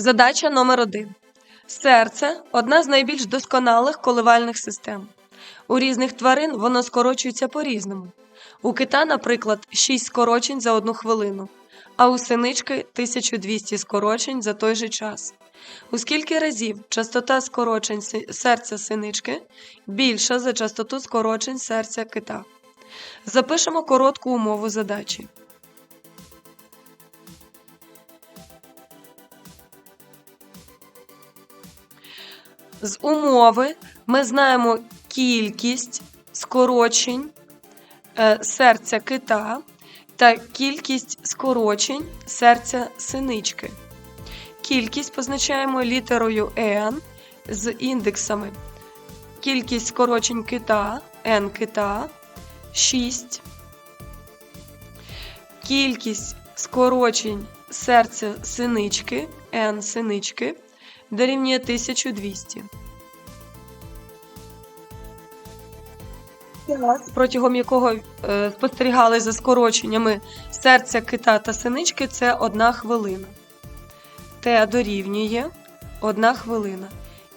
Задача номер 1 Серце одна з найбільш досконалих коливальних систем. У різних тварин воно скорочується по-різному. У кита, наприклад, 6 скорочень за одну хвилину, а у синички 1200 скорочень за той же час. У скільки разів частота скорочень серця синички більша за частоту скорочень серця кита? Запишемо коротку умову задачі. З умови ми знаємо кількість скорочень е, серця кита та кількість скорочень серця синички. Кількість позначаємо літерою N з індексами. Кількість скорочень кита N кита 6. Кількість скорочень серця синички N синички дорівнює 1200. Час, протягом якого е, спостерігали за скороченнями серця кита та синички, це одна хвилина. Т дорівнює одна хвилина.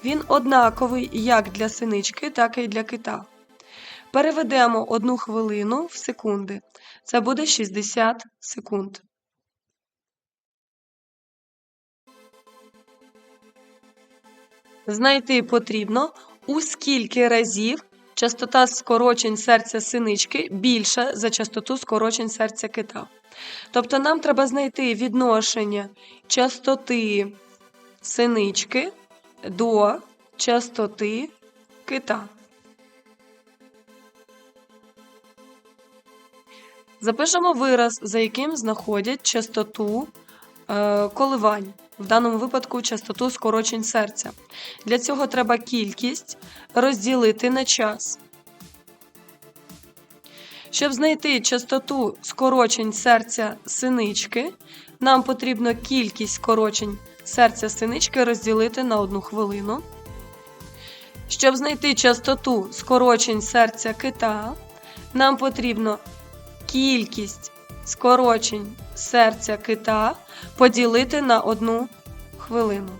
Він однаковий як для синички, так і для кита. Переведемо одну хвилину в секунди. Це буде 60 секунд. Знайти потрібно, у скільки разів частота скорочень серця синички більша за частоту скорочень серця кита. Тобто нам треба знайти відношення частоти синички до частоти кита. Запишемо вираз, за яким знаходять частоту е, коливань, в даному випадку частоту скорочень серця. Для цього треба кількість розділити на час. Щоб знайти частоту скорочень серця синички, нам потрібно кількість скорочень серця синички розділити на одну хвилину. Щоб знайти частоту скорочень серця кита, нам потрібно кількість скорочень серця кита поділити на одну хвилину.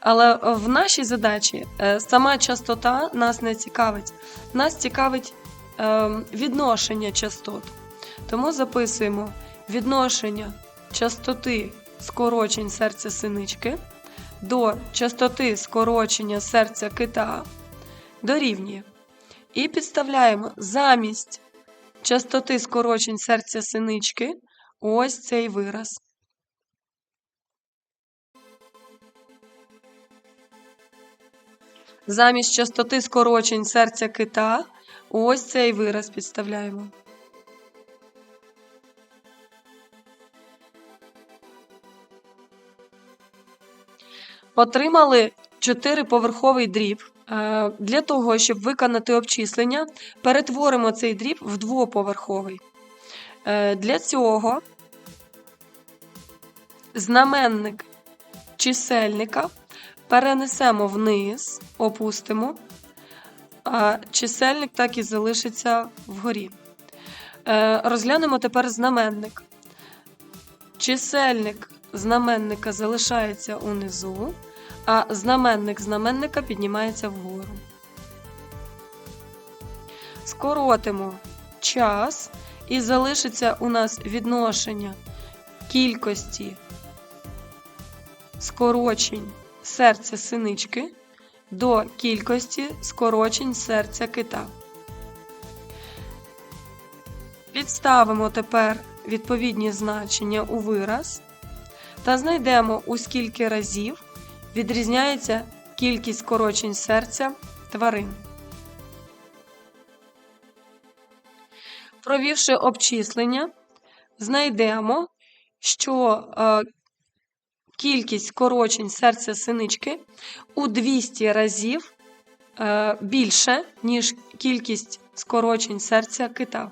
Але в нашій задачі е, сама частота нас не цікавить. Нас цікавить е, відношення частот. Тому записуємо відношення частоти скорочень серця синички до частоти скорочення серця кита дорівнює. І підставляємо замість частоти скорочень серця синички ось цей вираз. Замість частоти скорочень серця кита ось цей вираз підставляємо. Отримали чотириповерховий дріб. Е, Для того, щоб виконати обчислення, перетворимо цей дріб в двоповерховий. Е, Для цього знаменник чисельника перенесемо вниз, опустимо, а чисельник так і залишиться вгорі. Е, Розглянемо тепер знаменник. Чисельник знаменника залишається унизу, а знаменник знаменника піднімається вгору. Скоротимо час і залишиться у нас відношення кількості скорочень серця синички до кількості скорочень серця кита. Підставимо тепер відповідні значення у вираз та знайдемо, у скільки разів відрізняється кількість скорочень серця тварин. Провівши обчислення, знайдемо, що е, кількість скорочень серця синички у 200 разів е, більше, ніж кількість скорочень серця кита.